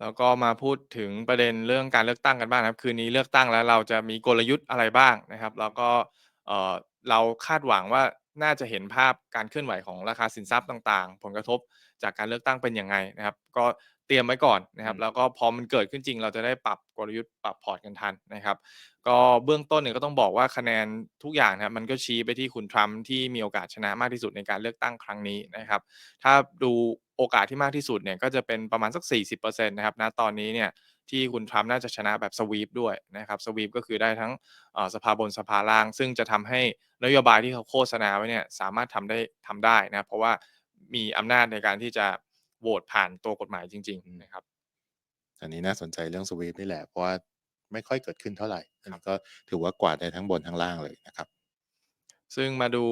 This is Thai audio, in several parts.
แล้วก็มาพูดถึงประเด็นเรื่องการเลือกตั้งกันบ้างนะครับ คืนนี้เลือกตั้งแล้วเราจะมีกลยุทธ์อะไรบ้างนะครับ แล้วก็เอ่อเราคาดหวังว่าน่าจะเห็นภาพการเคลื่อนไหวของราคาสินทรัพย์ต่าง ๆ ผลกระทบจากการเลือกตั้งเป็นยังไงนะครับ ก็ เตรียมไว้ก่อนนะครับ แล้วก็พอมันเกิดขึ้นจริง เราจะได้ปรับกลยุทธ์ปรับพอร์ตกันทันนะครับ ก็เบื้องต้นเนี่ยก็ต้องบอกว่าคะแนนทุกอย่างนะครับมันก็ชี้ไปที่คุณทรัมป์ที่มีโอกาสชนะมากที่สุดในการเลือกตั้งครั้งนี้นะครับ ถ้าดูโอกาสที่มากที่สุดเนี่ยก็จะเป็นประมาณสัก 40%นะครับณตอนนี้เนี่ยที่คุณทรัมป์น่าจะชนะแบบสวีปด้วยนะครับสวีปก็คือได้ทั้งเอ่อสภาบนสภาล่าง ซึ่งจะทำให้นโยบายที่เขาโฆษณาไว้เนี่ยสามารถทำได้ทำได้นะครับเพราะว่ามีอำนาจในการที่จะ โหวตผ่านตัวกฎหมายจริง ๆ นะครับ อันนี้น่าสนใจเรื่องสวีปนี่แหละ เพราะว่าไม่ค่อยเกิดขึ้นเท่าไหร่อันครับนี้ก็ถือว่ากวาดได้ทั้งบนทั้งล่างเลยนะครับ ซึ่งมาดู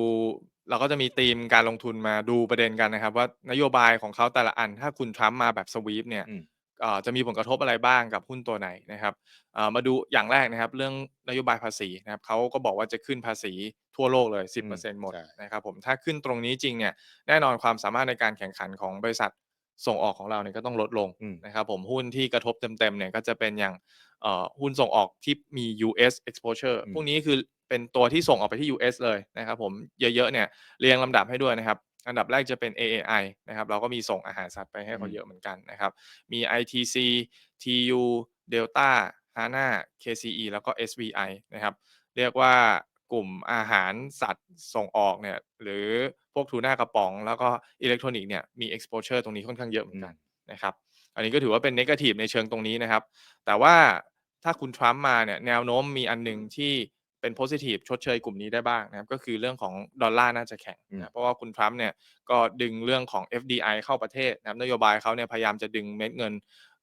เราก็จะมีธีมการลงทุนมาดูประเด็นกันนะครับ ว่านโยบายของเขาแต่ละอัน ถ้าคุณทรัมป์มาแบบสวีปเนี่ยอืมเอ่อจะมีผลกระทบอะไรบ้างกับหุ้นตัวไหนนะครับเอ่อมาดูอย่างแรกนะครับ เรื่องนโยบายภาษีนะครับเขาก็บอกว่าจะขึ้นภาษีทั่วโลกเลย 10%หมดใช่นะครับผมถ้าขึ้นตรงนี้จริงเนี่ยแน่นอนความสามารถในการแข่งขันของบริษัท ส่งออกของเราเนี่ยก็ต้องลดลงอืมนะครับผมหุ้นที่กระทบเต็มๆเนี่ยก็จะเป็นอย่างเอ่อหุ้นส่งออกที่มี US exposure อืมพวกนี้คือเป็นตัวที่ส่งออกไปที่ US เลยนะครับผมเยอะๆเนี่ยเรียงลำดับให้ด้วยนะครับ อันดับแรกจะเป็น AAI นะครับเราก็มีส่งอาหารสัตว์ไปให้เขาอืมเยอะเหมือนกันนะครับ มี ITC TU Delta HANA KCE แล้วก็ SVI นะครับเรียกว่า กลุ่มอาหารสัตว์ส่งออกเนี่ยหรือพวกทูน่ากระป๋อง แล้วก็อิเล็กทรอนิกส์เนี่ยมี exposure ตรงนี้ค่อนข้างเยอะเหมือนกันนะครับอันนี้ก็ถือว่าเป็น negative ในเชิงตรงนี้นะครับ แต่ว่าถ้าคุณทรัมป์มาเนี่ยแนวโน้มมีอันหนึ่งที่เป็น positive ชดเชยกลุ่มนี้ได้บ้างนะครับก็คือเรื่องของดอลลาร์น่าจะแข็งอืมนะเพราะว่าคุณทรัมป์เนี่ยก็ดึงเรื่องของ FDI เข้าประเทศนะครับนโยบายเขาเนี่ยพยายามจะดึงเม็ดเงิน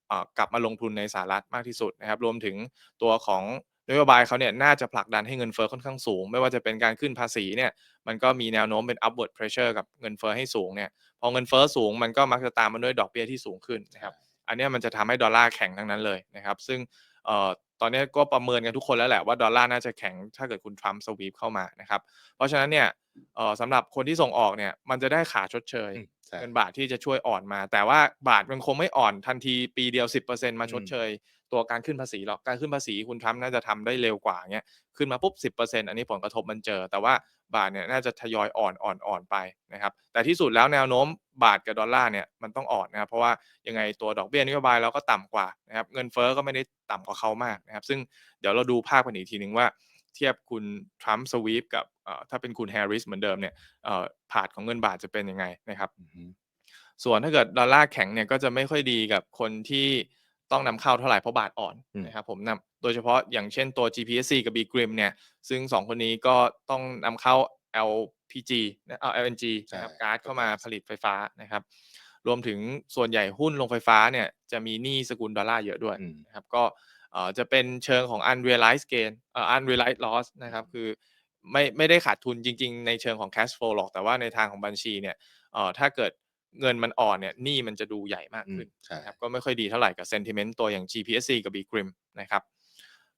เอ่อกลับมาลงทุนในสหรัฐมากที่สุดนะครับรวมถึงตัวของ นโยบายเขาเนี่ยน่าจะผลักดันให้เงินเฟ้อค่อนข้างสูง ไม่ว่าจะเป็นการขึ้นภาษีเนี่ยมันก็มีแนวโน้มเป็น upward pressure กับเงินเฟ้อให้สูงเนี่ยพอเงินเฟ้อสูงมันก็มักจะตามมาด้วยดอกเบี้ยที่สูงขึ้นนะครับอันนี้มันจะทำให้ดอลลาร์แข็งทั้งนั้นเลยนะครับซึ่งเอ่อตอนนี้ก็ประเมินกันทุกคนแล้วแหละว่าดอลลาร์น่าจะแข็งถ้าเกิดคุณทรัมป์สวีปเข้ามานะครับเพราะฉะนั้นเนี่ยเอ่อสำหรับคนที่ส่งออกเนี่ยมันจะได้ขาชดเชย เงินบาทที่จะช่วยอ่อนมา แต่ว่าบาทมันคงไม่อ่อนทันทีปีเดียว 10%มาชดเชย ตัวการขึ้นภาษีหรอกการขึ้นภาษีคุณทรัมป์น่าจะทำได้เร็วกว่าเงี้ยขึ้นมาปุ๊บ 10%อันนี้ผลกระทบมันเจอ แต่ว่าบาทเนี่ยน่าจะทยอยอ่อนอ่อนอ่อนไปนะครับแต่ที่สุดแล้วแนวโน้มบาทกับดอลลาร์เนี่ยมันต้องอ่อนนะครับเพราะว่ายังไงตัวดอกเบี้ยนโยบายเราก็ต่ำกว่านะครับเงินเฟ้อก็ไม่ได้ต่ำกว่าเขามากนะครับซึ่งเดี๋ยวเราดูภาพกันอีกทีหนึ่งว่า เทียบคุณทรัมป์สวีปกับเอ่อถ้าเป็นคุณแฮร์ริสเหมือนเดิมเนี่ยเอ่อผาดของเงินบาทจะเป็นยังไงนะครับอือฮึส่วนถ้าเกิดดอลลาร์แข็งเนี่ยก็จะไม่ค่อยดีกับคนที่ต้องนำเข้าเท่าไหร่เพราะบาทอ่อนอืมนะครับผมนำโดยเฉพาะอย่างเช่นตัว GPSC กับ BGRIM เนี่ยซึ่งสองคนนี้ก็ต้องนำเข้า LPG นะเอ่อ LNG นะครับใช่ก๊าซเข้ามาผลิตไฟฟ้านะครับ รวมถึงส่วนใหญ่หุ้นโรงไฟฟ้าเนี่ยจะมีหนี้สกุลดอลลาร์เยอะด้วยอืมนะครับก็เอ่อ จะเป็นเชิงของ unrealized gain เอ่อ unrealized loss นะครับคือไม่ไม่ได้ขาดทุนจริง ๆ ในเชิงของ cash flow หรอกแต่ว่าในทางของบัญชีเนี่ยเอ่อถ้าเกิดเงินมันอ่อนเนี่ยหนี้มันจะดูใหญ่มากขึ้นอืมใช่นะครับก็ไม่ค่อยดีเท่าไหร่กับ sentiment ตัวอย่าง GPSC กับ BGRIM นะครับ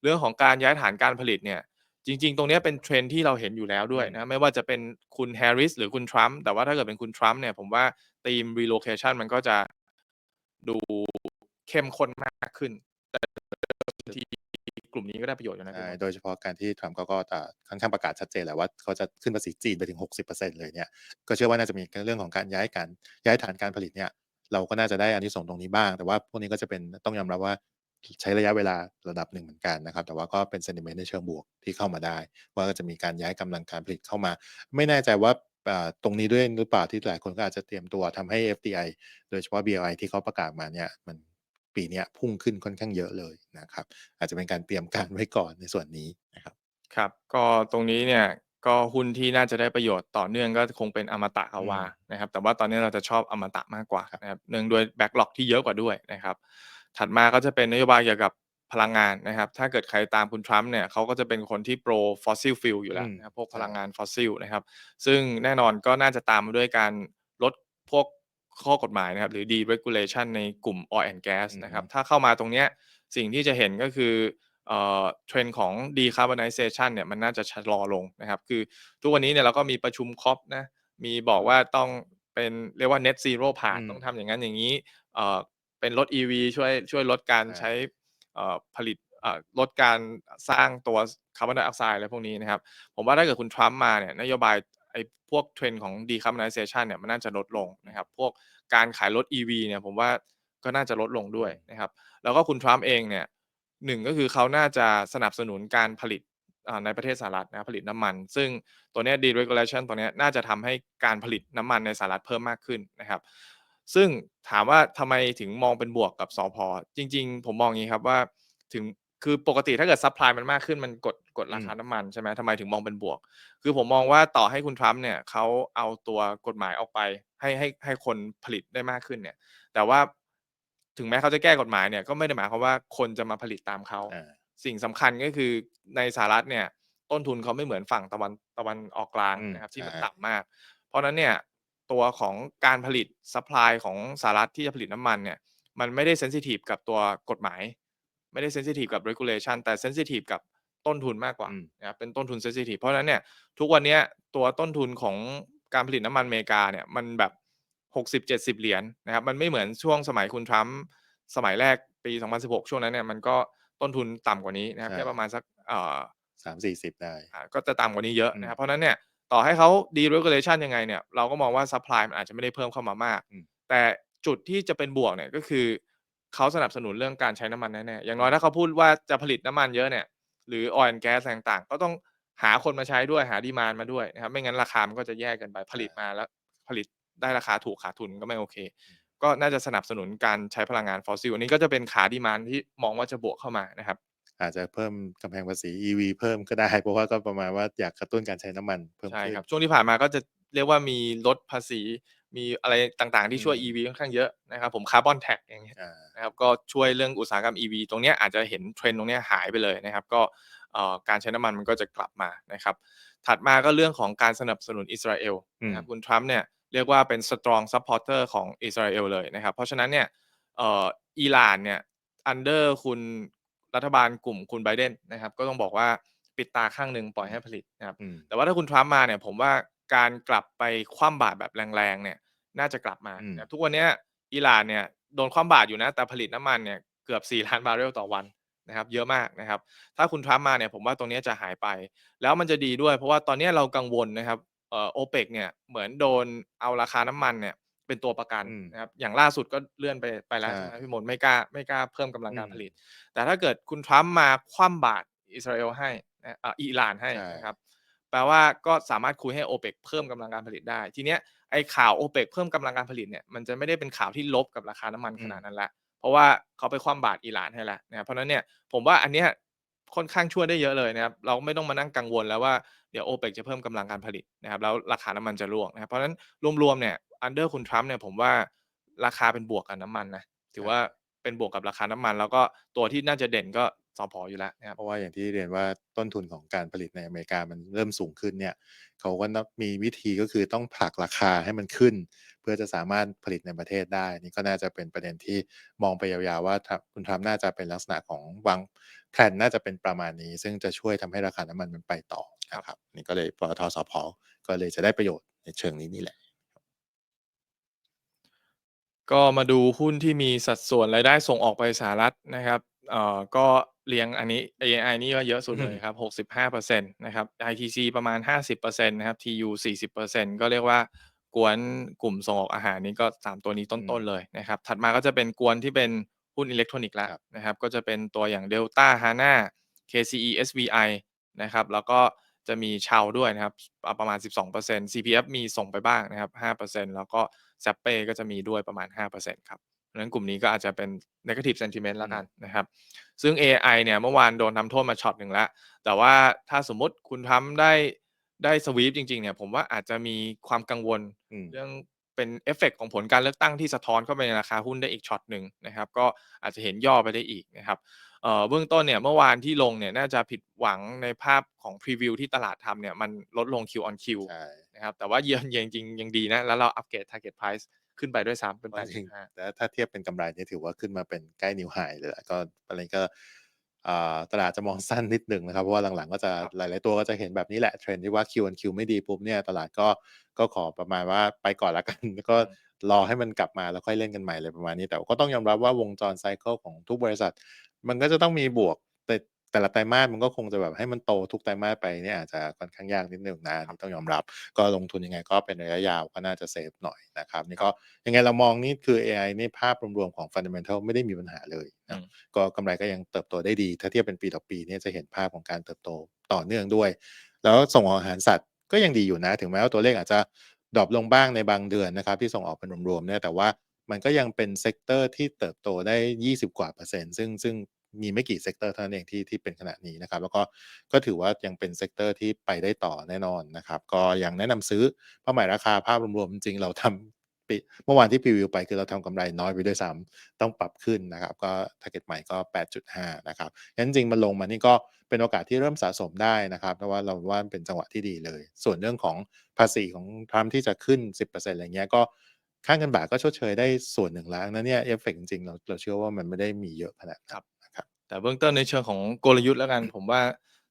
เรื่องของการย้ายฐานการผลิตเนี่ยจริง ๆ ตรงเนี้ยเป็นเทรนด์ที่เราเห็นอยู่แล้วด้วยนะไม่ว่าจะเป็นคุณแฮร์ริสหรือคุณทรัมป์แต่ว่าถ้าเกิดเป็นคุณทรัมป์เนี่ยผมว่าธีม relocation มันก็จะดูเข้มข้นมากขึ้นแต่ที กลุ่มนี้ก็ได้ประโยชน์กันนะใช่พี่บอลโดยเฉพาะการที่ทรัมป์เขาก็จะค่อนข้างประกาศชัดเจนแหละว่าเขาจะขึ้นภาษีจีนไปถึง 60%เลยเนี่ยก็เชื่อว่าน่าจะมีเรื่องของการย้ายการย้ายฐานการผลิตเนี่ยเราก็น่าจะได้อานิสงส์ตรงนี้บ้าง แต่ว่าพวกนี้ก็จะเป็นต้องยอมรับว่าใช้ระยะเวลาระดับหนึ่งเหมือนกันนะครับ แต่ว่าก็เป็น sentiment ในเชิงบวกที่เข้ามาได้ ว่าก็จะมีการย้ายกำลังการผลิตเข้ามา ไม่แน่ใจว่าอ่าตรงนี้ด้วยหรือเปล่าที่หลายคนก็อาจจะเตรียมตัวทำให้ FDI โดยเฉพาะ BLI ที่เขาประกาศมาเนี่ยมัน ปีเนี้ยพุ่งขึ้นค่อนข้างเยอะเลยนะครับ อาจจะเป็นการเตรียมการไว้ก่อนในส่วนนี้นะครับครับ ก็ตรงนี้เนี่ยก็หุ้นที่น่าจะได้ประโยชน์ต่อเนื่องก็คงเป็นอมตะอาวาอืมนะครับ แต่ว่าตอนนี้เราจะชอบอมตะมากกว่านะครับเนื่องด้วยแบ็กหลอกที่เยอะกว่าด้วยนะครับ ถัดมาก็จะเป็นนโยบายเกี่ยวกับพลังงานนะครับ ถ้าเกิดใครตามคุณทรัมป์เนี่ยเขาก็จะเป็นคนที่โปรฟอสซิลฟิลอยู่แล้วอืมนะครับพวกใช่พลังงานฟอสซิลนะครับ ซึ่งแน่นอนก็น่าจะตามมาด้วยการลดพวก ข้อกฎหมายนะครับ หรือ deregulation ในกลุ่ม oil and gas นะครับ ถ้าเข้ามาตรงเนี้ยสิ่งที่จะเห็นก็คือเอ่อเทรนด์ของ decarbonization เนี่ยมันน่าจะชะลอลงนะครับ คือทุกวันนี้เนี่ยเราก็มีประชุมคอปนะ มีบอกว่าต้องเป็นเรียกว่า net zero ผ่านอืมต้องทำอย่างนั้นอย่างนี้เอ่อไปเป็นรถ EV ช่วยช่วยลดการใช่ใช้เอ่อผลิตเอ่อลดการสร้างตัวคาร์บอนไดออกไซด์อะไรพวกนี้นะครับ ผมว่าถ้าเกิดคุณทรัมป์มาเนี่ยนโยบาย ไอ้พวก trend ของ decarbonization เนี่ยมันน่าจะลดลงนะครับ พวกการขายรถ EV เนี่ยผมว่าก็น่าจะลดลงด้วยนะครับ แล้วก็คุณทรัมป์เองเนี่ยหนึ่งก็คือเขาน่าจะสนับสนุนการผลิตอ่าในประเทศสหรัฐนะครับผลิตน้ำมัน ซึ่งตัวเนี้ย deregulation ตัวเนี้ยน่าจะทำให้การผลิตน้ำมันในสหรัฐเพิ่มมากขึ้นนะครับ ซึ่งถามว่าทำไมถึงมองเป็นบวกกับสพจริง ๆ ผมมองอย่างนี้ครับว่าถึง คือปกติถ้าเกิดซัพพลายมันมากขึ้นมันกดกดราคาอืมน้ำมันใช่ไหมทำไมถึงมองเป็นบวก คือผมมองว่าต่อให้คุณทรัมป์เนี่ยเขาเอาตัวกฎหมายออกไป ให้ให้ให้คนผลิตได้มากขึ้นเนี่ย แต่ว่าถึงแม้เขาจะแก้กฎหมายเนี่ยก็ไม่ได้หมายความว่าคนจะมาผลิตตามเขาอ่าสิ่งสำคัญก็คือในสหรัฐเนี่ย ต้นทุนเขาไม่เหมือนฝั่งตะวันตะวันออกกลางอืมนะครับที่มันใช่ต่ำมาก เพราะฉะนั้นเนี่ยตัวของการผลิตซัพพลายของสหรัฐที่จะผลิตน้ำมันเนี่ยมันไม่ได้เซนซิทีฟกับตัวกฎหมาย ไม่ได้เซนซิทีฟกับ regulation แต่เซนซิทีฟกับต้นทุนมากกว่าอืมนะครับเป็นต้นทุนเซนซิทีฟเพราะฉะนั้นเนี่ยทุกวันเนี้ยตัวต้นทุนของการผลิตน้ำมันอเมริกาเนี่ยมันแบบ 60 70 เหรียญนะครับมันไม่เหมือนช่วงสมัยคุณทรัมป์สมัยแรกปี 2016 ช่วงนั้นเนี่ยมันก็ต้นทุนต่ำกว่านี้นะครับใช่แค่ประมาณสักเอ่อสามสี่สิบได้อ่าก็จะต่ำกว่านี้เยอะอืมนะครับเพราะฉะนั้นเนี่ยต่อให้เขา deregulation ยังไงเนี่ยเราก็มองว่า supply มันอาจจะไม่ได้เพิ่มเข้ามามากอืมแต่จุดที่จะเป็นบวกเนี่ยก็คือ เขาสนับสนุนเรื่องการใช้น้ำมันแน่ๆอย่างน้อยถ้าเขาพูดว่าจะผลิตน้ำมันเยอะเนี่ย หรือ oil and gas อะไรต่างๆ ก็ต้องหาคนมาใช้ด้วยหาดีมานมาด้วยนะครับ ไม่งั้นราคามันก็จะแยกกันไปผลิตมาแล้วผลิตได้ราคาถูกขาดทุนก็ไม่โอเค ก็น่าจะสนับสนุนการใช้พลังงานฟอสซิลอันนี้ก็จะเป็นขาดีมานที่มองว่าจะบวกเข้ามานะครับ อาจจะเพิ่มกำแพงภาษี EV เพิ่มก็ได้เพราะว่าก็ประมาณว่าอยากกระตุ้นการใช้น้ำมันเพิ่มใช่ขึ้นครับช่วงที่ผ่านมาก็จะเรียกว่ามีลดภาษี มีอะไรต่างๆที่ช่วยอืม EV ค่อนข้างเยอะนะครับผมคาร์บอนแท็กอย่างเงี้ยอ่านะครับก็ช่วยเรื่องอุตสาหกรรม EV ตรงเนี้ยอาจจะเห็นเทรนด์ตรงเนี้ยหายไปเลยนะครับ ก็เอ่อการใช้น้ำมันมันก็จะกลับมานะครับ ถัดมาก็เรื่องของการสนับสนุนอิสราเอลนะครับคุณทรัมป์เนี่ยเรียกว่าเป็น strong supporter ของอิสราเอลเลยนะครับ เพราะฉะนั้นเนี่ยเอ่ออิหร่านเนี่ย under คุณรัฐบาลกลุ่มคุณไบเดนนะครับ ก็ต้องบอกว่าปิดตาข้างหนึ่งปล่อยให้ผลิตนะครับอืมแต่ว่าถ้าคุณทรัมป์มาเนี่ยผมว่าการกลับไปคว่ำบาตรแบบแรงๆเนี่ย น่าจะกลับมาอืม นะครับทุกวันเนี้ยอิหร่านเนี่ยโดนคว่ำบาตรอยู่นะ แต่ผลิตน้ำมันเนี่ยเกือบ 4 ล้านบาร์เรลต่อวันนะครับเยอะมากนะครับ ถ้าคุณทรัมป์มาเนี่ยผมว่าตรงเนี้ยจะหายไป แล้วมันจะดีด้วย เพราะว่าตอนเนี้ยเรากังวลนะครับเอ่อโอเปกเนี่ยเหมือนโดนเอาราคาน้ำมันเนี่ยเป็นตัวประกันอืมนะครับอย่างล่าสุดก็เลื่อนไปไปแล้วใช่ ใช่ไหมพี่มนต์ไม่กล้าไม่กล้าเพิ่มกำลังการอืมผลิต แต่ถ้าเกิดคุณทรัมป์มาคว่ำบาตรอิสราเอลให้นะอ่าอิหร่านให้ใช่นะครับ แปลว่าก็สามารถคุยให้โอเปกเพิ่มกำลังการผลิตได้ ทีเนี้ยไอ้ข่าวโอเปกเพิ่มกำลังการผลิตเนี่ยมันจะไม่ได้เป็นข่าวที่ลบกับราคาน้ำมันขนาดนั้นละ เพราะว่าเขาไปคว่ำบาตรอิหร่านให้แล้วนะครับเพราะฉะนั้นเนี่ยผมว่าอันเนี้ยค่อนข้างช่วยได้เยอะเลยนะครับเราไม่ต้องมานั่งกังวลแล้วว่าเดี๋ยวโอเปกจะเพิ่มกำลังการผลิตนะครับแล้วราคาน้ำมันจะร่วงนะครับเพราะฉะนั้นรวมๆเนี่ยอันเดอร์คุณทรัมป์เนี่ยผมว่าราคาเป็นบวกกับน้ำมันนะถือว่าเป็นบวกกับราคาน้ำมัน แล้วก็ตัวที่น่าจะเด่นก็ สพออยู่แล้วนะครับเพราะว่าอย่างที่เรียนว่าต้นทุนของการผลิตในอเมริกามันเริ่มสูงขึ้นเนี่ยเขาก็ต้องมีวิธีก็คือต้องผลักราคาให้มันขึ้น เพื่อจะสามารถผลิตในประเทศได้ นี่ก็น่าจะเป็นประเด็นที่มองไปยาวๆว่าคุณทรัมป์น่าจะเป็นลักษณะของวางแผนน่าจะเป็นประมาณนี้ ซึ่งจะช่วยทำให้ราคาน้ำมันมันไปต่อนะครับนี่ก็เลยปตทสอพอก็เลยจะได้ประโยชน์ในเชิงนี้นี่แหละก็มาดูหุ้นที่มีสัดส่วนรายได้ส่งออกไปสหรัฐนะครับ เอ่อก็เรียงอันนี้ AI นี่ก็เยอะสุดเลยครับ 65%นะครับ ITC ประมาณ 50%นะครับ TU 40%ก็เรียกว่ากวนกลุ่มส่งออกอาหารนี่ก็ 3 ตัวนี้ต้นๆเลยนะครับ ถัดมาก็จะเป็นกวนที่เป็นหุ้นอิเล็กทรอนิกส์แล้วครับนะครับ ก็จะเป็นตัวอย่าง Delta HANA KCE SVI นะครับ แล้วก็จะมีชาวด้วยนะครับอ่าประมาณ 12% CPF มีส่งไปบ้างนะครับ 5%แล้วก็ z a p p e ก็จะมีด้วยประมาณ 5%ครับเพราะฉะ นั้นกลุ่มนี้ก็อาจจะเป็น negative sentiment แล้วกันนะครับ ซึ่ง AI เนี่ยเมื่อวานโดนทำโทษมาช็อตหนึ่งแล้ว แต่ว่าถ้าสมมุติคุณทำได้ได้สวีปจริงๆเนี่ยผมว่าอาจจะมีความกังวลอืมเรื่องเป็นเอฟเฟกต์ของผลการเลือกตั้งที่สะท้อนเข้าไปในราคาหุ้นได้อีกช็อตหนึ่งนะครับ ก็อาจจะเห็นย่อไปได้อีกนะครับเอ่อเบื้องต้นเนี่ยเมื่อวานที่ลงเนี่ยน่าจะผิดหวังในภาพของพรีวิวที่ตลาดทำเนี่ยมันลดลง Q on Q ใช่นะครับแต่ว่าเยือนจริงๆยังดีนะ แล้วเราอัปเกรด target price ขึ้นไปด้วยซ้ำเป็นเพราะจริง85แต่ถ้าเทียบเป็นกำไรนี่ถือว่าขึ้นมาเป็นใกล้นิวไฮเลยแหละก็อะไรก็อ่าตลาดจะมองสั้นนิดหนึ่งนะครับ เพราะว่าหลังๆก็จะครับหลายๆตัวก็จะเห็นแบบนี้แหละเทรนด์ที่ว่า Q on Q ไม่ดีปุ๊บเนี่ยตลาดก็ก็ขอประมาณว่าไปก่อนละกัน แล้วก็รอให้มันกลับมาแล้วค่อยเล่นกันใหม่อะไรประมาณนี้ แต่ก็ต้องยอมรับว่าวงจรไซเกิลของทุกบริษัท มันก็จะต้องมีบวก แต่แต่ละไตรมาสมันก็คงจะแบบให้มันโตทุกไตรมาสไปเนี่ยอาจจะค่อนข้างยากนิดหนึ่งนะอันนี้ต้องยอมรับ ก็ลงทุนยังไงก็เป็นระยะยาวก็น่าจะเซฟหน่อยนะครับนี่ก็ยังไงเรามองนี่คือ AI นี่ภาพรวมๆของ Fundamental ไม่ได้มีปัญหาเลยอืนะมก็กำไรก็ยังเติบโตได้ดี ถ้าเทียบเป็นปีต่อปีเนี่ยจะเห็นภาพของการเติบโตต่อเนื่องด้วย แล้วส่งออกอาหารสัตว์ก็ยังดีอยู่นะ ถึงแม้ว่าตัวเลขอาจจะดรอปลงบ้างในบางเดือนนะครับ ที่ส่งออกเป็นรวมๆเนี่ยแต่ว่ามันก็ยังเป็นเซกเตอร์ที่เติบโตได้ 20 กว่าเปอร์เซ็นต์ซึ่งซึ่ง มีไม่กี่เซกเตอร์เท่านั้นเองที่ที่เป็นขนาดนี้นะครับ แล้วก็ก็ถือว่ายังเป็นเซกเตอร์ที่ไปได้ต่อแน่นอนนะครับ ก็ยังแนะนำซื้อเป้าหมายราคาภาพรวมๆจริงเราทำปีเมื่อวานที่พรีวิวไปคือเราทำกำไรน้อยไปด้วยซ้ำต้องปรับขึ้นนะครับ ก็ target ใหม่ก็ 8.5 นะครับงั้นจริงมันลงมานี่ก็เป็นโอกาสที่เริ่มสะสมได้นะครับเพราะว่าเราว่าเป็นจังหวะที่ดีเลย ส่วนเรื่องของภาษีของทรัมป์ที่จะขึ้น 10%อะไรเงี้ยก็ค่าเงินบาทก็ชดเชยได้ส่วนหนึ่งแล้วนั้นเนี่ยเอฟเฟกต์จริงเราเราเชื่อว่ามันไม่ได้มีเยอะขนาดนั้นนะครับ แต่เบื้องต้นในเชิงของกลยุทธ์แล้วกัน ผมว่า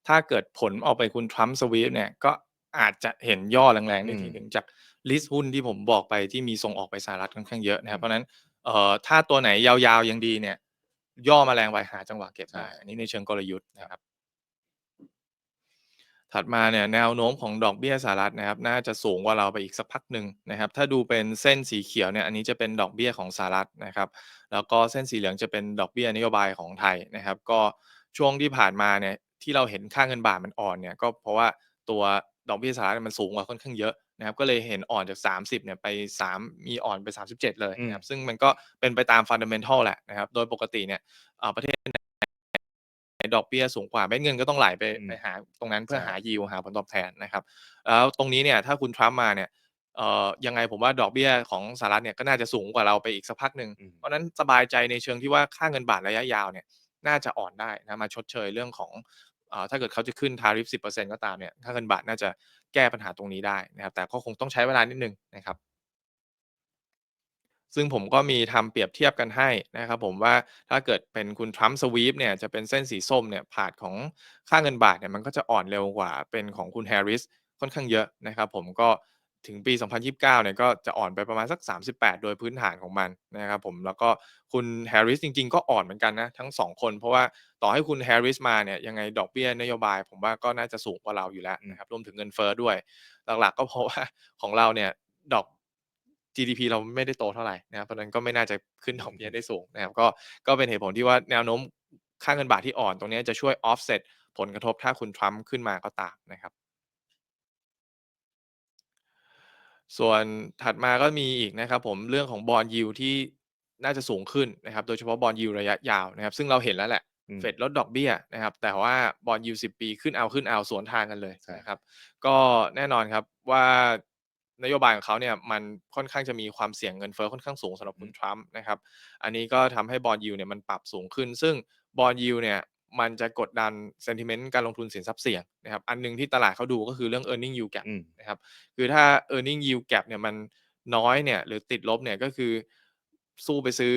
ถ้าเกิดผลออกไปคุณทรัมป์สวีปเนี่ยก็อาจจะเห็นย่อแรงๆได้อืมทีหนึ่งจากลิสต์หุ้นที่ผมบอกไปที่มีส่งออกไปสหรัฐค่อนข้างเยอะนะครับ เพราะฉะนั้นเอ่อถ้าตัวไหนยาวๆยังดีเนี่ย ย่อมาแรงไว้หาจังหวะเก็บได้ใช่อันนี้ในเชิงกลยุทธ์นะครับ ถัดมาเนี่ยแนวโน้มของดอกเบี้ยสหรัฐนะครับน่าจะสูงกว่าเราไปอีกสักพักหนึ่งนะครับถ้าดูเป็นเส้นสีเขียวเนี่ยอันนี้จะเป็นดอกเบี้ยของสหรัฐนะครับแล้วก็เส้นสีเหลืองจะเป็นดอกเบี้ยนโยบายของไทยนะครับ ก็ช่วงที่ผ่านมาเนี่ยที่เราเห็นค่าเงินบาทมันอ่อนเนี่ยก็เพราะว่าตัวดอกเบี้ยสหรัฐมันสูงกว่าค่อนข้างเยอะนะครับก็เลยเห็นอ่อนจาก 30เนี่ยไป 3 มีอ่อนไป 37 เลยนะครับซึ่งมันก็เป็นไปตามฟันเดเมนทัลแหละนะครับโดยปกติเนี่ยเอ่อประเทศไหน ดอกเบี้ยสูงกว่าเม็ดเงินก็ต้องไหลไปอืมไปหาตรงนั้นเพื่อใช่หายิวหาผลตอบแทนนะครับแล้วตรงนี้เนี่ยถ้าคุณทรัมป์มาเนี่ยเอ่อยังไงผมว่าดอกเบี้ยของสหรัฐเนี่ยก็น่าจะสูงกว่าเราไปอีกสักพักหนึ่งอืมเพราะฉะนั้นสบายใจในเชิงที่ว่าค่าเงินบาทระยะยาวเนี่ยน่าจะอ่อนได้นะมาชดเชยเรื่องของเอ่อถ้าเกิดเขาจะขึ้นทาริฟ 10%ก็ตามเนี่ยค่าเงินบาทน่าจะแก้ปัญหาตรงนี้ได้นะครับแต่ก็คงต้องใช้เวลานิดหนึ่งนะครับ ซึ่งผมก็มีทำเปรียบเทียบกันให้นะครับผมว่าถ้าเกิดเป็นคุณทรัมป์สวีปเนี่ยจะเป็นเส้นสีส้มเนี่ยผาดของค่าเงินบาทเนี่ยมันก็จะอ่อนเร็วกว่าเป็นของคุณแฮร์ริสค่อนข้างเยอะนะครับผมก็ถึงปี 2029 เนี่ยก็จะอ่อนไปประมาณสัก 38 โดยพื้นฐานของมันนะครับผมแล้วก็คุณแฮร์ริสจริงๆ ก็อ่อนเหมือนกันนะ ทั้งสองคน เพราะว่าต่อให้คุณแฮร์ริสมาเนี่ยยังไงดอกเบี้ยนโยบาย ผมว่าก็น่าจะสูงกว่าเราอยู่แล้วนะครับรวมถึงเงินเฟ้อด้วย หลักๆ ก็เพราะว่าของเราเนี่ยดอก GDP เราไม่ได้โตเท่าไหร่นะครับเพราะฉะนั้นก็ไม่น่าจะขึ้นดอกเบี้ยได้สูงนะครับก็ก็เป็นเหตุผลที่ว่าแนวโน้มค่าเงินบาทที่อ่อนตรงนี้จะช่วย offset ผลกระทบถ้าคุณทรัมป์ขึ้นมาก็ตามนะครับ ส่วนถัดมาก็มีอีกนะครับผมเรื่องของบอลยูที่น่าจะสูงขึ้นนะครับ โดยเฉพาะบอลยูระยะยาวนะครับ ซึ่งเราเห็นแล้วแหละอืมเฟดลดดอกเบี้ยนะครับ แต่ว่าบอลยูสิปีขึ้นเอาขึ้นเอาสวนทางกันเลยใช่นะครับ ก็แน่นอนครับว่า นโยบายของเขาเนี่ยมันค่อนข้างจะมีความเสี่ยงเงินเฟ้อค่อนข้างสูงสำหรับคุณทรัมป์นะครับ อันนี้ก็ทำให้บอลยูเนี่ยมันปรับสูงขึ้น ซึ่งบอลยูเนี่ยมันจะกดดัน sentiment การลงทุนสินทรัพย์เสี่ยงนะครับ อันหนึงที่ตลาดเขาดูก็คือเรื่อง earning yield gap อืมนะครับ คือถ้า earning yield gap เนี่ยมันน้อยเนี่ยหรือติดลบเนี่ยก็คือสู้ไปซื้อ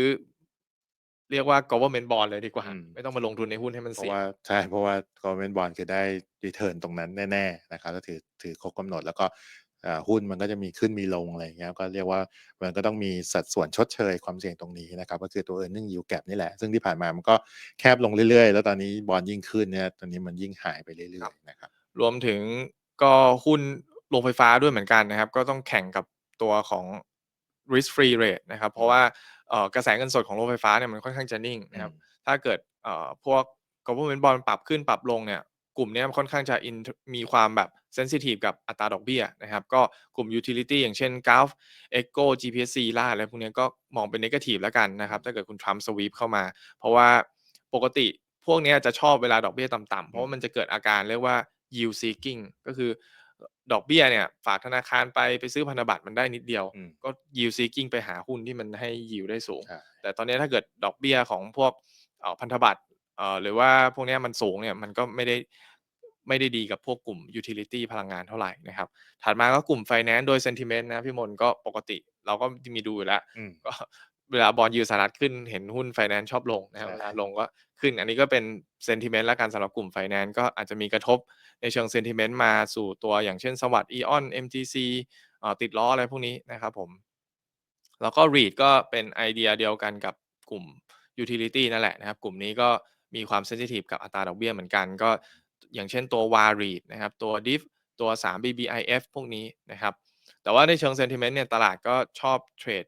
เรียกว่า government bond เลยดีกว่าอืมไม่ต้องมาลงทุนในหุ้นให้มันเพราะเสี่ยงว่าใช่เพราะว่า government bond คือได้ return ตรงนั้นแน่ ๆ นะครับถ้าถือถือครบกำหนดแล้วก็อ่า หุ้นมันก็จะมีขึ้นมีลงอะไรอย่างเงี้ยก็เรียกว่ามันก็ต้องมีสัดส่วนชดเชยความเสี่ยงตรงนี้นะครับก็คือตัว earning yield gap นี่แหละ ซึ่งที่ผ่านมามันก็แคบลงเรื่อยๆ แล้วตอนนี้บอลยิ่งขึ้นเนี่ยตอนนี้มันยิ่งหายไปเรื่ครัอยบๆนะครับรวมถึงก็หุ้นโรงไฟฟ้าด้วยเหมือนกันนะครับ ก็ต้องแข่งกับตัวของ risk free rate นะครับ เพราะว่าเอ่อกระแสเงินสดของโรงไฟฟ้าเนี่ยมันค่อนข้างจะนิ่งนะครับถ้าเกิดเอ่อพวก government bond ปรับขึ้นปรับลงเนี่ย กลุ่มเนี้ยมันค่อนข้างจะ int- มีความแบบ sensitive กับอัตราดอกเบี้ยนะครับ ก็กลุ่ม utility อย่างเช่น Gulf Echo GPSC ล่าอะไรพวกเนี้ยก็มองเป็น negative แล้วกันนะครับ ถ้าเกิดคุณทรัมป์สวีปเข้ามา เพราะว่าปกติพวกเนี้ยจะชอบเวลาดอกเบี้ยต่ำๆเพราะว่ามันจะเกิดอาการเรียกว่า yield seeking ก็คือดอกเบี้ยเนี่ยฝากธนาคารไปไปซื้อพันธบัตรมันได้นิดเดียวอืมก็ yield seeking ไปหาหุ้นที่มันให้ yield ได้สูงใช่แต่ตอนนี้ถ้าเกิดดอกเบี้ยของพวกเอ่อพันธบัตรเอ่อหรือว่าพวกเนี้ยมันสูงเนี่ยมันก็ไม่ได้ ไม่ได้ดีกับพวกกลุ่ม utility พลังงานเท่าไหร่นะครับถัดมาก็กลุ่ม finance โดย sentiment นะพี่มนต์ก็ปกติ เราก็มีดูอยู่แล้วอืมก็เวลาบอลยูสหรัฐขึ้นเห็นหุ้น finance ชอบลงนะครับใช่เวลาลงก็ขึ้นอันนี้ก็เป็น sentiment แล้วกันสำหรับกลุ่ม finance ก็อาจจะมีกระทบในเชิง sentiment มาสู่ตัวอย่างเช่นสวัสด์ Eon MTC เอ่อติดล้ออะไรพวกนี้นะครับผม แล้วก็ REIT ก็เป็นไอเดียเดียวกันกับกลุ่ม Utility นั่นแหละนะครับ กลุ่มนี้ก็มีความเซนซิทิฟกับอัตราดอกเบี้ยเหมือนกัน ก็ อย่างเช่นตัว VaR REIT นะครับ ตัว DIF ตัว 3BBIF พวกนี้นะครับ แต่ว่าในเชิง sentiment เนี่ยตลาดก็ชอบเทรด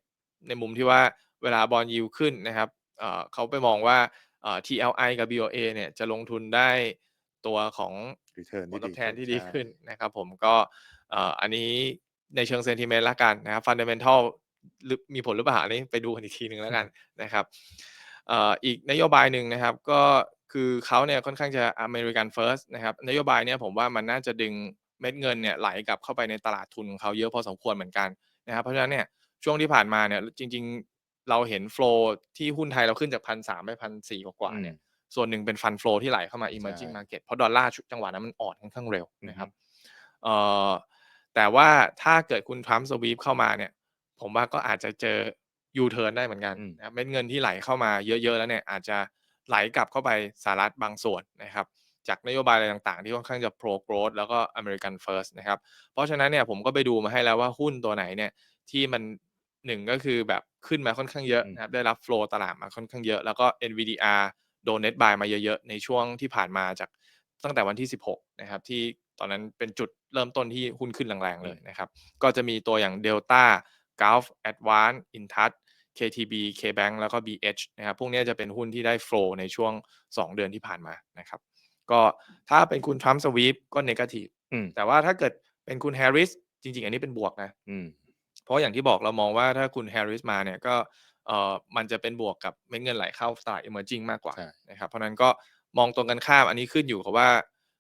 ในมุมที่ว่าเวลา Bond Yield ขึ้นนะครับเอ่อเขาไปมองว่าเอ่อ TLI กับ BOA เนี่ยจะลงทุนได้ตัวของ return ผลตอบแทนที่ขึ้ดีใช่ขึ้นนะครับผมก็เอ่ออันนี้ในเชิง sentiment แล้วกันนะครับ fundamental หรือมีผลหรือเปล่าอันนี้ไปดูกันอีกทีหนึ่งแล้วกันนะครับเอ่อ อีกนโยบายหนึ่งนะครับก็คือเขาเนี่ยค่อนข้างจะ American First นะครับนโยบายเนี่ยผมว่ามันน่าจะดึงเม็ดเงินเนี่ยไหลกลับเข้าไปในตลาดทุนของเขาเยอะพอสมควรเหมือนกันนะครับเพราะฉะนั้นเนี่ยช่วงที่ผ่านมาเนี่ยจริง ๆเราเห็นโฟลที่หุ้นไทยเราขึ้นจากพันสามไปพันสี่กว่าๆเนี่ยส่วนหนึ่งเป็นฟันโฟลที่ไหลเข้ามา emerging ใช่ market เพราะดอลลาร์ชุดจังหวะนั้นมันอ่อนค่อนข้างเร็วอือฮึนะครับเอ่อแต่ว่าถ้าเกิดคุณทรัมป์สวีปเข้ามาเนี่ย ผมว่าก็อาจจะเจอ ยูเทิร์นได้เหมือนกันอืมนะครับเม็ดเงินที่ไหลเข้ามาเยอะๆแล้วเนี่ยอาจจะไหลกลับเข้าไปสหรัฐบางส่วนนะครับจากนโยบายอะไรต่างๆ ที่ค่อนข้างจะ pro growth แล้วก็ American first นะครับ เพราะฉะนั้นเนี่ยผมก็ไปดูมาให้แล้วว่าหุ้นตัวไหนเนี่ยที่มันหนึ่งก็คือแบบขึ้นมาค่อนข้างเยอะอืมนะครับได้รับโฟลตลาดมาค่อนข้างเยอะแล้วก็ NVDR โดน net buy มาเยอะๆ ในช่วงที่ผ่านมาจากตั้งแต่วันที่ 16 นะครับ ที่ตอนนั้นเป็นจุดเริ่มต้นที่หุ้นขึ้นแรงๆเลยนะครับ ก็จะมีตัวอย่าง Delta Gulf Advance Intouch KTB KBank แล้วก็ BH นะครับพวกนี้จะเป็นหุ้นที่ได้โฟลในช่วง 2 เดือนที่ผ่านมานะครับก็ถ้าเป็นคุณทรัมป์สวีปก็เนกาทีฟอืมแต่ว่าถ้าเกิดเป็นคุณแฮร์ริสจริง ๆ อันนี้เป็นบวกนะอืมเพราะอย่างที่บอกเรามองว่าถ้าคุณแฮร์ริสมาเนี่ยก็เอ่อมันจะเป็นบวกกับเม็ดเงินไหลเข้าตลาด emerging มากกว่าใช่นะครับเพราะฉะนั้นก็มองตรงกันข้ามอันนี้ขึ้นอยู่กับว่า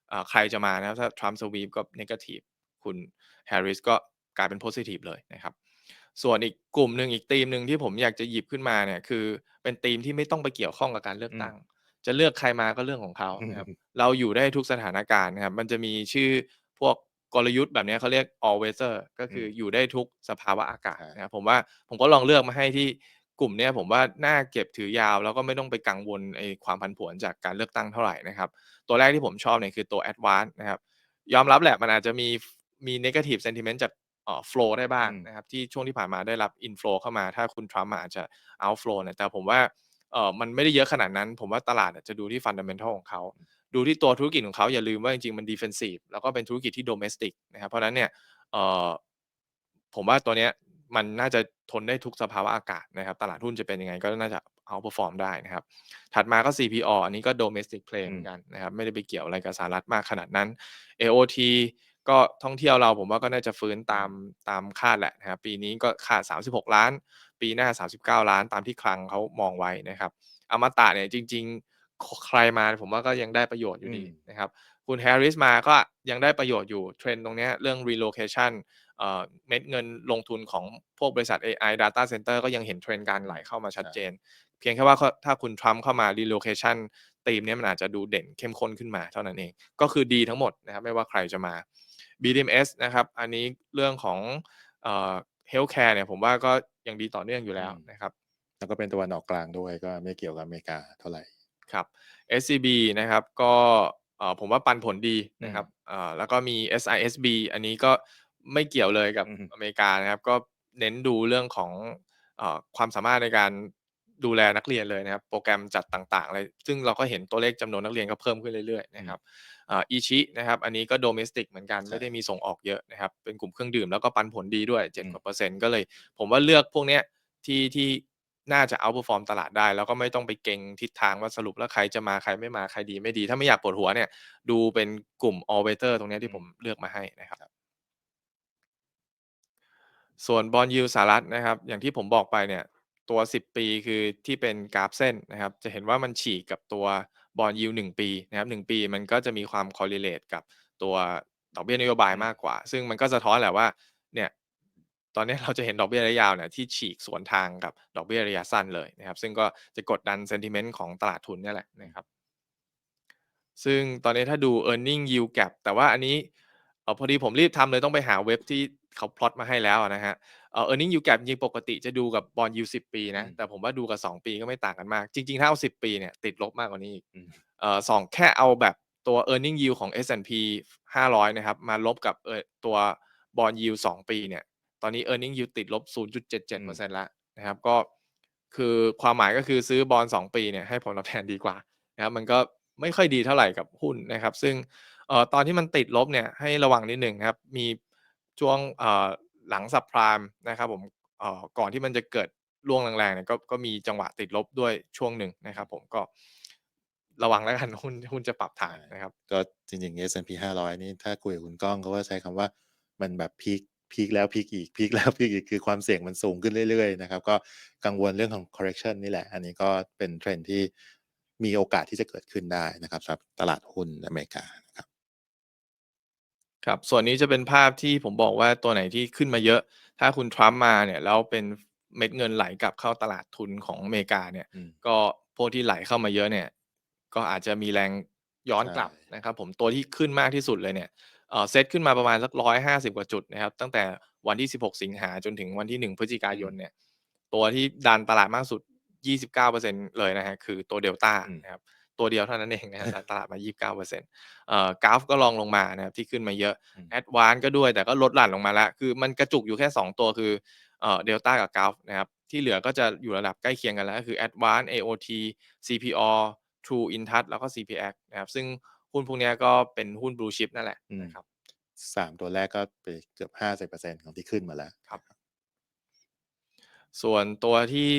เอ่อใครจะมานะครับถ้าทรัมป์สวีปก็เนกาทีฟคุณแฮร์ริสก็กลายเป็นโพซิทีฟเลยนะครับ ส่วนอีกกลุ่มหนึ่งอีกธีมหนึ่งที่ผมอยากจะหยิบขึ้นมาเนี่ย คือเป็นธีมที่ไม่ต้องไปเกี่ยวข้องกับการเลือกตั้ง จะเลือกใครมาก็เรื่องของเขานะครับอืมเราอยู่ได้ทุกสถานการณ์นะครับมันจะมีชื่อพวกกลยุทธ์แบบเนี้ยเขาเรียก all weather ก็คือออยู่ได้ทุกสภาวะอากาศใช่นะครับผมว่าผมก็ลองเลือกมาให้ที่กลุ่มเนี้ยผมว่าน่าเก็บถือยาว แล้วก็ไม่ต้องไปกังวลไอ้ความผันผวนจากการเลือกตั้งเท่าไหร่นะครับ ตัวแรกที่ผมชอบเนี่ยคือตัว advance นะครับยอมรับแหละมันอาจจะมีมี negative sentiment จาก เอ่อ flow ได้บ้างอืมนะครับที่ช่วงที่ผ่านมาได้รับ inflow เข้ามา ถ้าคุณทรัมป์อาจจะ outflow เนี่ยแต่ผมว่าเอ่อมันไม่ได้เยอะขนาดนั้น ผมว่าตลาดอะจะดูที่ fundamental ของเขาดูที่ตัวธุรกิจของเขาอย่าลืมว่าจริงๆ มัน defensive แล้วก็เป็นธุรกิจที่ domestic นะครับเพราะฉะนั้นเนี่ยเอ่อผมว่าตัวเนี้ยมันน่าจะทนได้ทุกสภาวะอากาศนะครับ ตลาดหุ้นจะเป็นยังไงก็น่าจะ outperform ได้นะครับ ถัดมาก็ CPO อันนี้ก็ domestic play เหมือนกันนะครับ ไม่ได้ไปเกี่ยวอะไรกับสหรัฐมากขนาดนั้น AOT ก็ท่องเที่ยวเราผมว่าก็น่าจะฟื้นตามตามคาดแหละนะครับปีนี้ก็คาด 36 ล้าน ปีหน้า 39 ล้านตามที่คลังเขามองไว้นะครับอมตะเนี่ยจริง ๆ ใครมาผมว่าก็ยังได้ประโยชน์อยู่ดีอืมนะครับคุณแฮร์ริสมาก็ยังได้ประโยชน์อยู่เทรนด์ตรงเนี้ยเรื่อง relocation เอ่อเม็ดเงินลงทุนของพวกบริษัท AI Data Center ก็ยังเห็นเทรนด์การไหลเข้ามาชัดเจน เพียงแค่ว่าเขาถ้าคุณทรัมป์เข้ามา relocation ธีมเนี้ยมันอาจจะดูเด่นเข้มข้นขึ้นมาเท่านั้นเอง ก็คือดีทั้งหมดนะครับไม่ว่าใครจะมา BDMs นะครับ อันนี้เรื่องของเอ่อ healthcare เนี่ยผมว่าก็ยังดีต่อเนื่องอยู่แล้วอืมนะครับ แล้วก็เป็นตะวันออกกลางด้วยก็ไม่เกี่ยวกับอเมริกาเท่าไหร่ครับ SCB นะครับก็เอ่อผมว่าปันผลดีนะครับเอ่อแล้วก็มี SISB อันนี้ก็ไม่เกี่ยวเลยกับอือฮึอเมริกานะครับ ก็เน้นดูเรื่องของเอ่อความสามารถในการดูแลนักเรียนเลยนะครับ โปรแกรมจัดต่างๆอะไรซึ่งเราก็เห็นตัวเลขจำนวนนักเรียนก็เพิ่มขึ้นเรื่อยๆนะครับเอ่ออิชินะครับอันนี้ก็โดเมสติกเหมือนกันใช่ไม่ได้มีส่งออกเยอะนะครับเป็นกลุ่มเครื่องดื่มแล้วก็ปันผลดีด้วยอืม7กว่าเปอร์เซ็นต์ก็เลย ผมว่าเลือกพวกเนี้ยที่ที่น่าจะ outperform ตลาดได้ แล้วก็ไม่ต้องไปเก่งทิศทางว่าสรุปแล้วใครจะมาใครไม่มาใครดีไม่ดี ถ้าไม่อยากปวดหัวเนี่ยดูเป็นกลุ่ม all weather ตรงเนี้ยที่ผมเลือกมาให้นะครับส่วนบอลยูสหรัฐนะครับ อย่างที่ผมบอกไปเนี่ยตัว 10 ปีคือที่เป็นกราฟเส้นนะครับ จะเห็นว่ามันฉีกกับตัว บอลยู1ปีนะครับ1ปีมันก็จะมีความ correlate กับตัวดอกเบี้ยนโยบายมากกว่า ซึ่งมันก็สะท้อนแหละว่าเนี่ยตอนเนี้ยเราจะเห็นดอกเบี้ยระยะยาวเนี่ยที่ฉีกสวนทางกับดอกเบี้ยระยะสั้นเลยนะครับ ซึ่งก็จะกดดัน sentiment ของตลาดทุนเนี่ยแหละนะครับ ซึ่งตอนนี้ถ้าดู earning yield gap แต่ว่าอันนี้เอ่อพอดีผมรีบทำเลยต้องไปหาเว็บที่เขาพลอตมาให้แล้วอะนะฮะเอ่อ earning yield gap จริงๆปกติจะดูกับบอนด์ yield 10ปีนะอืมแต่ผมว่าดูกับ 2 ปีก็ไม่ต่างกันมาก จริง ๆ ถ้าเอา 10 ปีเนี่ยติดลบมากกว่านี้อีกอืมเอ่อสองแค่เอาแบบตัว earning yield ของ S&P 500 นะครับ มาลบกับเอ่อตัวบอนด์ yield 2ปีเนี่ย ตอนนี้ earning yield ติดลบ 0.77%แล้วนะครับ ก็คือความหมายก็คือซื้อบอนด์2ปีเนี่ยให้ผลตอบแทนดีกว่านะครับมันก็ไม่ค่อยดีเท่าไรกับหุ้นนะครับ ซึ่ง เอ่อตอนที่มันติดลบเนี่ยให้ระวังนิดหนึ่งนะครับ มีช่วงเอ่อหลัง Subprime นะครับผมเอ่อก่อนที่มันจะเกิดร่วงแรงๆเนี่ยก็ก็มีจังหวะติดลบด้วยช่วงหนึ่งนะครับ ผมก็ระวังแล้วกันหุ้นหุ้นจะปรับฐานนะครับ ก็จริงๆ S&P 500 นี่ถ้าคุยกับคุณก้องเขาก็ใช้คำว่ามันแบบพีกพีกแล้วพีกอีกพีกแล้วพีกอีกคือความเสี่ยงมันสูงขึ้นเรื่อยๆนะครับก็กังวลเรื่องของ correction นี่แหละ อันนี้ก็เป็น trend ที่มีโอกาสที่จะเกิดขึ้นได้นะครับสำหรับตลาดหุ้นอเมริกานะ ครับครับ ส่วนนี้จะเป็นภาพที่ผมบอกว่าตัวไหนที่ขึ้นมาเยอะ ถ้าคุณทรัมป์มาเนี่ยแล้วเป็นเม็ดเงินไหลกลับเข้าตลาดทุนของอเมริกาเนี่ย อืม ก็พวกที่ไหลเข้ามาเยอะเนี่ย ก็อาจจะมีแรงย้อนกลับใช่ นะครับ ผมตัวที่ขึ้นมากที่สุดเลยเนี่ยเอ่อเซตขึ้นมาประมาณสัก150กว่าจุดนะครับ ตั้งแต่วันที่16สิงหาจนถึงวันที่1พฤศจิกายนเนี่ย ตัวที่ดันตลาดมากสุด29%เลยนะครับคือตัวเดลต้าอืมนะครับ ตัวเดียวเท่านั้นเองนะครับดันตลาดมา 29%เอ่อ Gulf ก็รองลงมานะครับที่ขึ้นมาเยอะอืม Advance ก็ด้วยแต่ก็ลดหลั่นลงมาแล้ว คือมันกระจุกอยู่แค่ 2 ตัวคือเอ่อเดลต้ากับ Gulf นะครับที่เหลือก็จะอยู่ระดับใกล้เคียงกันแล้วก็คือ Advance AOT CPO True InTouch แล้วก็ CPX นะครับซึ่งหุ้นพวกเนี้ยก็เป็นหุ้น Blue Chip นั่นแหละอืมนะครับสามตัวแรกก็ไปเกือบ50%ของที่ขึ้นมาแล้วครับ ส่วนตัวที่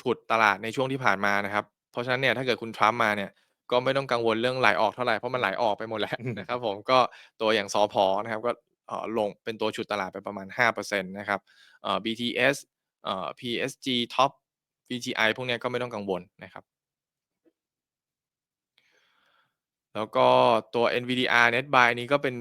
ฉุดตลาดในช่วงที่ผ่านมานะครับ เพราะฉะนั้นเนี่ยถ้าเกิดคุณทรัมป์มาเนี่ยก็ไม่ต้องกังวลเรื่องไหลออกเท่าไรเพราะมันไหลออกไปหมดแล้วอืมนะครับผมก็ตัวอย่างสผ.นะครับก็เอ่อลงเป็นตัวฉุดตลาดไปประมาณ 5%นะครับเอ่อ BTS เอ่อ PSG TOP VGI พวกเนี้ยก็ไม่ต้องกังวลนะครับ แล้วก็ตัว NVDR Net Buy นี้ก็เป็น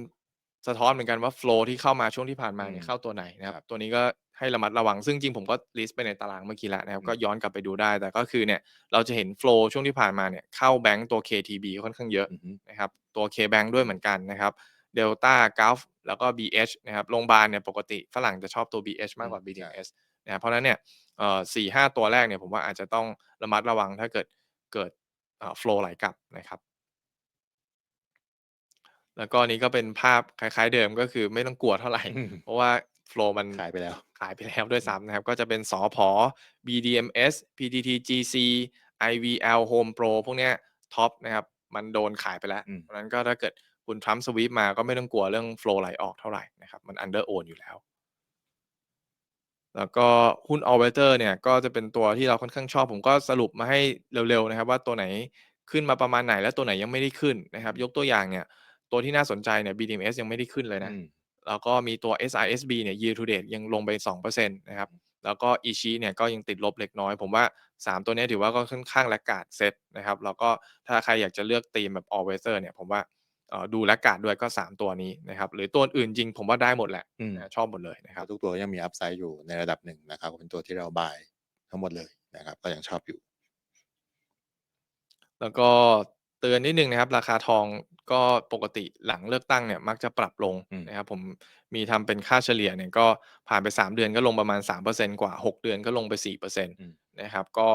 สะท้อนเหมือนกันว่าโฟลว์ที่เข้ามาช่วงที่ผ่านมาเนี่ยอืมเข้าตัวไหนนะคครัรับบตัวนี้ก็ ให้ระมัดระวัง ซึ่งจริงๆผมก็ลิสต์ไปในตารางเมื่อกี้แล้วนะครับอืมก็ย้อนกลับไปดูได้ แต่ก็คือเนี่ยเราจะเห็นโฟลว์ช่วงที่ผ่านมาเนี่ยเข้าแบงก์ตัว KTB ค่อนข้างเยอะอือฮึนะครับ ตัว KBank ด้วยเหมือนกันนะครับ Delta Gulf แล้วก็ BH นะครับ โรงบาลเนี่ยปกติฝรั่งจะชอบตัว BH มากกว่าอืมใช่ BTS นะครับเพราะฉะนั้นเนี่ยเอ่อ4-5ตัวแรกเนี่ยผมว่าอาจจะต้องระมัดระวังถ้าเกิดเกิดเอ่อโฟลว์ไหลกลับนะครับแล้วก็นี้ก็เป็นภาพคล้ายๆเดิมก็คือไม่ต้องกลัวเท่าไรอืมเพราะว่าโฟลว์มันขายไปแล้ว ขายไปแล้วด้วยซ้ำนะครับ ก็จะเป็นสผ. BDMs PTTGC IVL Home Pro พวกเนี้ยท็อปนะครับ มันโดนขายไปแล้วอืมเพราะฉะนั้นก็ถ้าเกิดคุณทรัมป์สวีปมาก็ไม่ต้องกลัวเรื่องโฟลว์ไหลออกเท่าไรนะครับ มัน under own อยู่แล้ว แล้วก็หุ้น All Weather เนี่ย ก็จะเป็นตัวที่เราค่อนข้างชอบ ผมก็สรุปมาให้เร็วๆนะครับ ว่าตัวไหนขึ้นมาประมาณไหนและตัวไหนยังไม่ได้ขึ้นนะครับ ยกตัวอย่างเนี่ย ตัวที่น่าสนใจเนี่ย BDMs ยังไม่ได้ขึ้นเลยนะอืม แล้วก็มีตัว SISB เนี่ย year to date ยังลงไป 2%นะครับ แล้วก็ Ichi เนี่ยก็ยังติดลบเล็กน้อย ผมว่า 3 ตัวเนี้ยถือว่าก็ค่อนข้าง laggard เซตนะครับ แล้วก็ถ้าใครอยากจะเลือกธีมแบบ All Weather เนี่ย ผมว่าเอ่อดู laggard ด้วยก็ 3 ตัวนี้นะครับ หรือตัวอื่นจริงผมว่าได้หมดแหละอืมนะชอบหมดเลยนะคครัรับบทุกตัวก็ยังมีอัพไซด์อยู่ในระดับหนึ่งนะครับก็เป็นตัวที่เรา buy ทั้งหมดเลยนะครับ ก็ยังชอบอยู่ แล้วก็ เตือนนิดหนึ่งนะครับ ราคาทองก็ปกติหลังเลือกตั้งเนี่ยมักจะปรับลงอืมนะครับผมมีทำเป็นค่าเฉลี่ยเนี่ยก็ผ่านไป 3 เดือนก็ลงประมาณ 3%กว่า 6 เดือนก็ลงไป4%อืมนะครับก็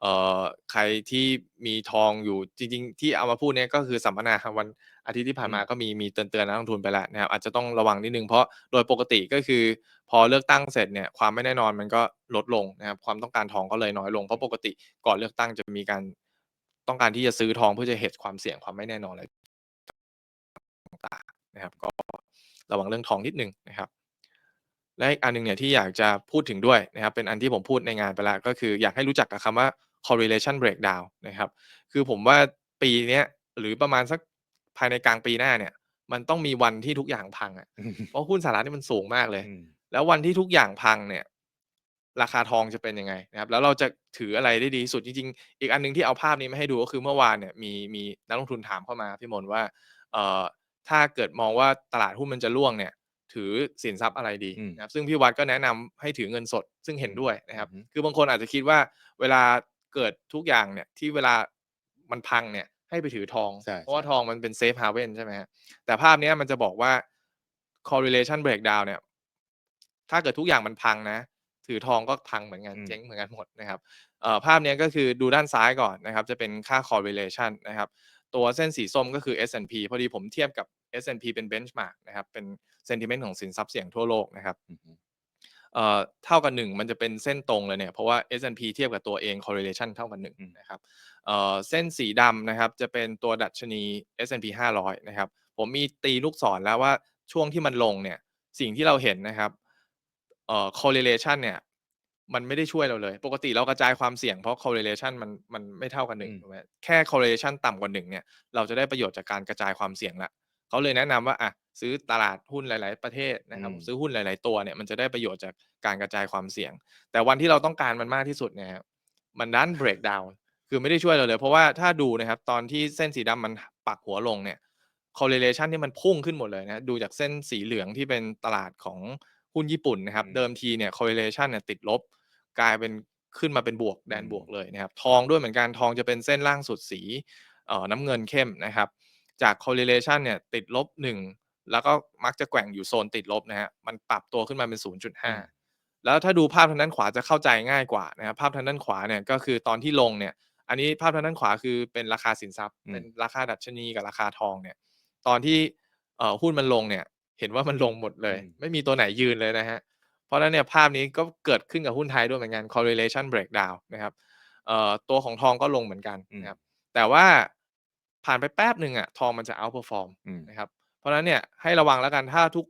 เอ่อใครที่มีทองอยู่จริง ๆ ที่เอามาพูดเนี่ยก็คือสัมมนาวันอาทิตย์ที่ผ่านมาอืมก็มีมีเตือนๆนักลงทุนไปแล้วนะครับอาจจะต้องระวังนิดหนึ่งเพราะโดยปกติก็คือ พอเลือกตั้งเสร็จเนี่ยความไม่แน่นอนมันก็ลดลงนะครับความต้องการทองก็เลยน้อยลงเพราะปกติก่อนเลือกตั้งจะมีการ ต้องการที่จะซื้อทองเพื่อจะ hedge ความเสี่ยงความไม่แน่นอนอะไรต่างๆนะครับ ก็ระวังเรื่องทองนิดหนึ่งนะครับ และอีกอันหนึ่งเนี่ยที่อยากจะพูดถึงด้วยนะครับ เป็นอันที่ผมพูดในงานไปแล้วก็คืออยากให้รู้จักกับคำว่า correlation breakdown นะครับ คือผมว่าปีเนี้ยหรือประมาณสักภายในกลางปีหน้าเนี่ย มันต้องมีวันที่ทุกอย่างพังอะเพราะหุ้นสหรัฐนี่มันสูงมากเลยอืมแล้ววันที่ทุกอย่างพังเนี่ย ราคาทองจะเป็นยังไงนะครับแล้วเราจะถืออะไรได้ดีที่สุดจริงๆ อีกอันหนึ่งที่เอาภาพนี้มาให้ดูก็คือเมื่อวานเนี่ยมีมีนักลงทุนถามเข้ามาพี่มนต์ว่าเอ่อถ้าเกิดมองว่าตลาดหุ้นมันจะร่วงเนี่ยถือสินทรัพย์อะไรดีอืมนะครับซึ่งพี่วัดก็แนะนำให้ถือเงินสดซึ่งเห็นด้วยนะครับอือฮึคือบางคนอาจจะคิดว่าเวลาเกิดทุกอย่างเนี่ยที่เวลามันพังเนี่ยให้ไปถือทองใช่เพราะว่าใช่ทองมันเป็น safe haven ใช่ไหมครับแต่ภาพเนี้ยมันจะบอกว่า correlation breakdown เนี่ย ถ้าเกิดทุกอย่างมันพังนะ ถือทองก็พังเหมือนกันอืมเจ๊งเหมือนกันหมดนะครับเอ่อภาพเนี้ยก็คือดูด้านซ้ายก่อนนะครับ จะเป็นค่า correlation นะครับ ตัวเส้นสีส้มก็คือ S&P พอดีผมเทียบกับ S&P เป็น benchmark นะครับ เป็น sentiment ของสินทรัพย์เสี่ยงทั่วโลกนะครับอือฮึเอ่อเท่ากับ1มันจะเป็นเส้นตรงเลยเนี่ย เพราะว่า S&P เทียบกับตัวเอง correlation เท่ากับอืม1นะครับเอ่อเส้นสีดำนะครับ จะเป็นตัวดัชนี S&P 500 นะครับ ผมมีตีลูกศรแล้วว่าช่วงที่มันลงเนี่ย สิ่งที่เราเห็นนะครับ เอ่อ correlation เนี่ย มันไม่ได้ช่วยเราเลย ปกติเรากระจายความเสี่ยงเพราะ correlation มันมันไม่เท่ากับหนึ่งอืม ถูกไหมแค่ correlation ต่ำกว่าหนึ่งเนี่ย เราจะได้ประโยชน์จากการกระจายความเสี่ยงละเขาเลยแนะนำว่าอะซื้อตลาดหุ้นหลาย ๆ ประเทศนะครับ อืม ซื้อหุ้นหลาย ๆ ตัวเนี่ยมันจะได้ประโยชน์จากการกระจายความเสี่ยง แต่วันที่เราต้องการมันมากที่สุดเนี่ยครับมันดัน break down คือไม่ได้ช่วยเราเลย เพราะว่าถ้าดูนะครับตอนที่เส้นสีดำมันปักหัวลงเนี่ย correlation ที่มันพุ่งขึ้นหมดเลยนะดูจากเส้นสีเหลืองที่เป็นตลาดของ หุ้นญี่ปุ่นนะครับอืมเดิมทีเนี่ย correlation เนี่ยติดลบ กลายเป็นขึ้นมาเป็นบวกแดนอืมบวกเลยนะครับ ทองด้วยเหมือนกันทองจะเป็นเส้นล่างสุดสีเอ่อน้ำเงินเข้มนะครับ จาก correlation เนี่ยติดลบ 1 แล้วก็มักจะแกว่งอยู่โซนติดลบนะฮะมันปรับตัวขึ้นมาเป็น 0.5 แล้วถ้าดูภาพทางด้านขวาจะเข้าใจง่ายกว่านะครับภาพทางด้านขวาเนี่ยก็คือตอนที่ลงเนี่ยอันนี้ภาพทางด้านขวาคือเป็นราคาสินทรัพย์อืมเป็นราคาดัชนีกับราคาทองเนี่ย ตอนที่เอ่อหุ้นมันลงเนี่ย เห็นว่ามันลงหมดเลยอืมไม่มีตัวไหนยืนเลยนะฮะ เพราะฉะนั้นเนี่ยภาพนี้ก็เกิดขึ้นกับหุ้นไทยด้วยเหมือนกัน correlation breakdown นะครับเอ่อตัวของทองก็ลงเหมือนกันนะครับ แต่ว่าผ่านไปแป๊บหนึ่งอะทองมันจะ outperform อืมนะครับเพราะฉะนั้นเนี่ยให้ระวังแล้วกันถ้าทุก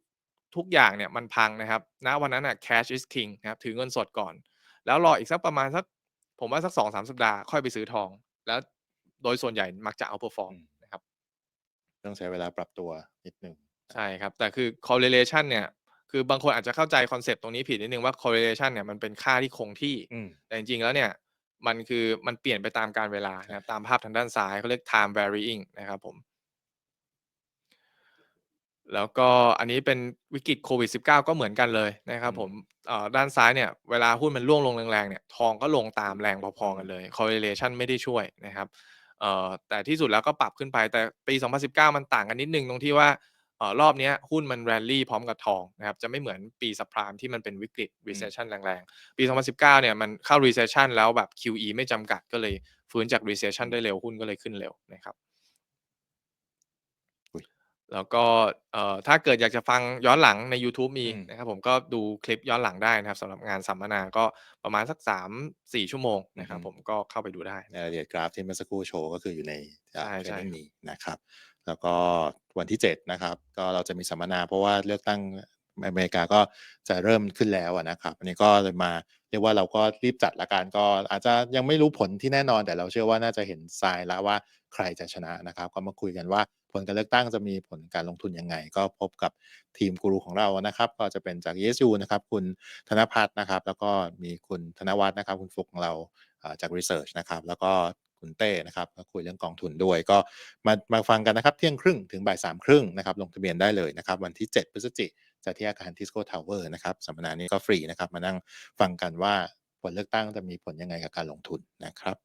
ทุกอย่างเนี่ยมันพังนะครับณวันนั้นอะ cash is king นะครับถือเงินสดก่อน แล้วรออีกสักประมาณสัก ผมว่าสักสองสามสัปดาห์ค่อยไปซื้อทอง แล้วโดยส่วนใหญ่มักจะ outperform อืมนะครับ ต้องใช้เวลาปรับตัวนิดหนึ่ง ใช่ครับ แต่คือ correlation เนี่ย คือบางคนอาจจะเข้าใจคอนเซปต์ตรงนี้ผิดนิดนึงว่า correlation เนี่ยมันเป็นค่าที่คงที่ อืม แต่จริงๆแล้วเนี่ยมันคือมันเปลี่ยนไปตามการเวลานะครับตามภาพทางด้านซ้ายเขาเรียก time varying นะครับผม แล้วก็อันนี้เป็นวิกฤตโควิด -19 ก็เหมือนกันเลยนะครับอืมผมเอ่อด้านซ้ายเนี่ยเวลาหุ้นมันร่วงลงแรงๆเนี่ยทองก็ลงตามแรงพอๆกันเลย correlation ไม่ได้ช่วยนะครับเอ่อแต่ที่สุดแล้วก็ปรับขึ้นไปแต่ปี 2019 มันต่างกันนิดนึงตรงที่ว่าเอ่อรอบเนี้ยหุ้นมัน rally พร้อมกับทองนะครับจะไม่เหมือนปี subprime ที่มันเป็นวิกฤต recession แรงๆ ปี 2019เนี่ยมันเข้า recession แล้วแบบ QE ไม่จำกัดก็เลยฟื้นจาก recession ได้เร็วหุ้นก็เลยขึ้นเร็วนะครับอุ๊ยแล้วก็เอ่อถ้าเกิดอยากจะฟังย้อนหลังในยูทูบมีอืมนะครับผมก็ดูคลิปย้อนหลังได้นะครับสำหรับงานสัมมนาก็ประมาณสัก 3-4 ชั่วโมงนะครับผมก็เข้าไปดูได้รายละเอียดกราฟที่เมื่อสักครู่โชว์ก็คืออยู่ในใช่เทรใช่นนิ่งนี้นะครับ แล้วก็วันที่ 7 นะครับ ก็เราจะมีสัมมนาเพราะว่าเลือกตั้งอเมริกาก็จะเริ่มขึ้นแล้วนะครับ อันนี้ก็เลยมาเรียกว่าเราก็รีบจัดละกันก็อาจจะยังไม่รู้ผลที่แน่นอน แต่เราเชื่อว่าน่าจะเห็นทรายแล้วว่าใครจะชนะนะครับ ก็มาคุยกันว่าผลการเลือกตั้งจะมีผลการลงทุนยังไง ก็พบกับทีมกูรูของเรานะครับ ก็จะเป็นจาก ESU นะครับ คุณธนพัฒน์นะครับ แล้วก็มีคุณธนวัฒน์นะครับ คุณฟุกของเราอ่าจาก Research นะครับ แล้วก็ คุณเต้นะครับมาคุยเรื่องกองทุนด้วยก็มามาฟังกันนะครับ เที่ยงครึ่งถึงบ่ายสามครึ่งนะครับลงทะเบียนได้เลยนะครับ วันที่ 7 พฤศจิกจะที่อาคารทิสโก้ทาวเวอร์นะครับสัมมนานี้ก็ฟรีนะครับ มานั่งฟังกันว่าผลเลือกตั้งจะมีผลยังไงกับการลงทุนนะครับ